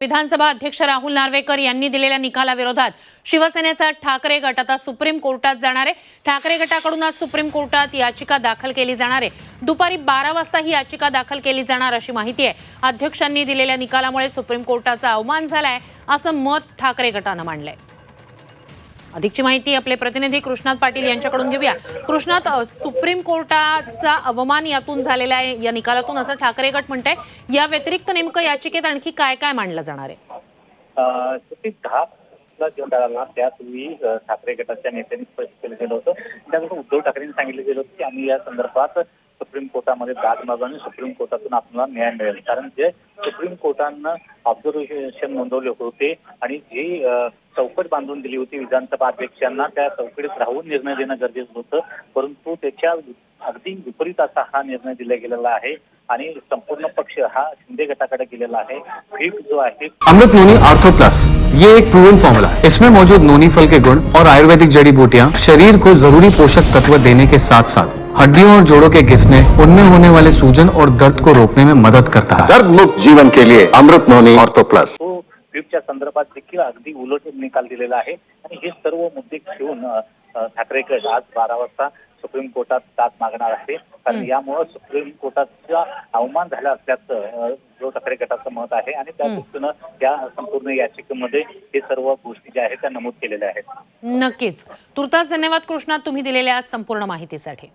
विधानसभा अध्यक्ष राहुल नार्वेकर यांनी दिलेल्या निकालाविरोधात शिवसेनेचा ठाकरे गट आता सुप्रीम कोर्टात जाणार आहे. ठाकरे गटाकडून आज सुप्रीम कोर्टात याचिका दाखल केली जाणार आहे. दुपारी बारा वाजता ही याचिका दाखल केली जाणार अशी माहिती आहे. अध्यक्षांनी दिलेल्या निकालामुळे सुप्रीम कोर्टाचा अवमान झालाय असं मत ठाकरे गटानं मांडलंय. अधिकची माहिती आपले प्रतिनिधी कृष्णात पाटील यांच्याकडून घेऊया. कृष्णात सुप्रीम कोर्टाचा अवमान यातून झालेला आहे या निकालातून असं ठाकरे गट म्हणतंय. या व्यतिरिक्त नेमकं याचिकेत आणखी काय काय मांडलं जाणार आहे? अं, शेवटी घेऊन त्यापूर्वी ठाकरे गटाच्या नेत्यांनी स्पष्ट केलं गेलं होतं. त्यानंतर उद्धव ठाकरेंनी सांगितलं गेलं होतं की आम्ही या संदर्भात सुप्रीम कोर्टामध्ये दाद मागू आणि सुप्रीम कोर्टातून आपल्याला न्याय मिळेल. कारण जे सुप्रीम कोर्टानं ऑब्झर्वेशन नोंदवले होते आणि जी चौकट बांधून दिली होती विधानसभा अध्यक्षांना त्या चौकटीत राहून निर्णय देणं गरजेचं होतं. परंतु त्याच्या अगदी विपरीत असा हा निर्णय दिला गेलेला आहे आणि संपूर्ण पक्ष हा शिंदे गटाकडे गेलेला आहे. व्हीप जो आहे अमृत नोनी आर्थो प्लस ये एक प्रूवन फॉर्मूला इसमें मौजूद नोनी फल के गुण और आयुर्वेदिक जड़ी बूटियां शरीर को जरूरी पोषक तत्व देने के साथ साथ हड्डियों और जोड़ों के घिसने उनमें होने वाले सूजन और दर्द को रोकने में मदद करता है। दर्द मुक्त जीवन के लिए अमृत नोनी ऑर्थो प्लस। तो व्हीपच्या संदर्भात देखील अगदी उलट निकाल दिलेला आहे. आणि हे सर्व मुद्दे घेऊन अ, अ, ठाकरे गट आज बारा वाजता सुप्रीम कोर्टात दाद मागणार आहे. कारण यामुळे सुप्रीम कोर्टाचा अवमान झाला असल्याचं जो ठाकरे गटाचं मत आहे. आणि त्या दृष्टीनं या संपूर्ण याचिकेमध्ये हे सर्व गोष्टी ज्या आहेत त्या नमूद केलेल्या आहेत. नक्कीच. तुर्तास धन्यवाद कृष्णात तुम्ही दिलेल्या संपूर्ण माहितीसाठी.